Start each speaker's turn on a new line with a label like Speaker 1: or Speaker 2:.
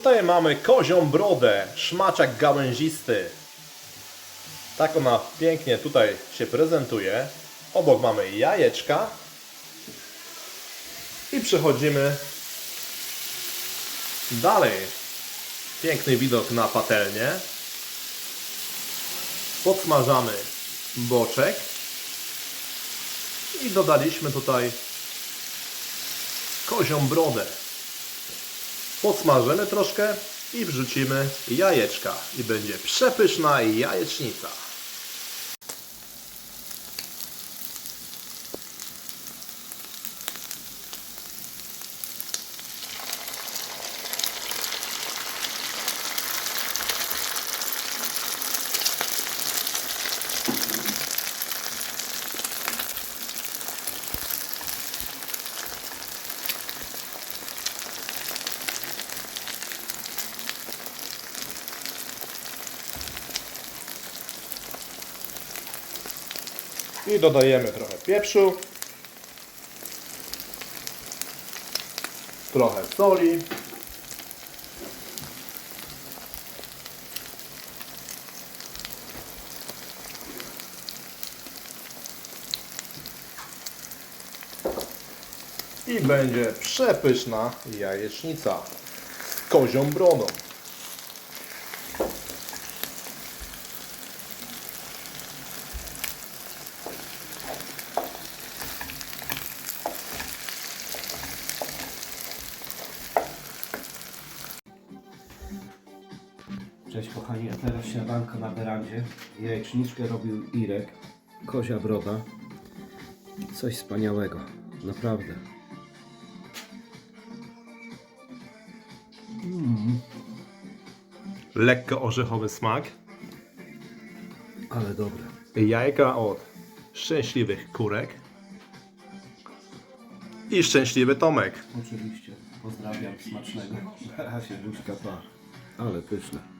Speaker 1: Tutaj mamy kozią brodę, szmaczak gałęzisty. Tak ona pięknie tutaj się prezentuje. Obok mamy jajeczka. I przechodzimy dalej. Piękny widok na patelnię. Podsmażamy boczek. I dodaliśmy tutaj kozią brodę. Podsmażymy troszkę i wrzucimy jajeczka. I będzie przepyszna jajecznica. I dodajemy trochę pieprzu. Trochę soli. I będzie przepyszna jajecznica z kozią brodą.
Speaker 2: Cześć kochani, a teraz śniadanko na werandzie. Jajeczniczkę robił Irek, kozia broda. Coś wspaniałego, naprawdę.
Speaker 1: Lekko orzechowy smak.
Speaker 2: Ale dobre.
Speaker 1: Jajka od szczęśliwych kurek. I szczęśliwy Tomek.
Speaker 2: Oczywiście. Pozdrawiam, smacznego. Na razie, buźka pa. Ale pyszne.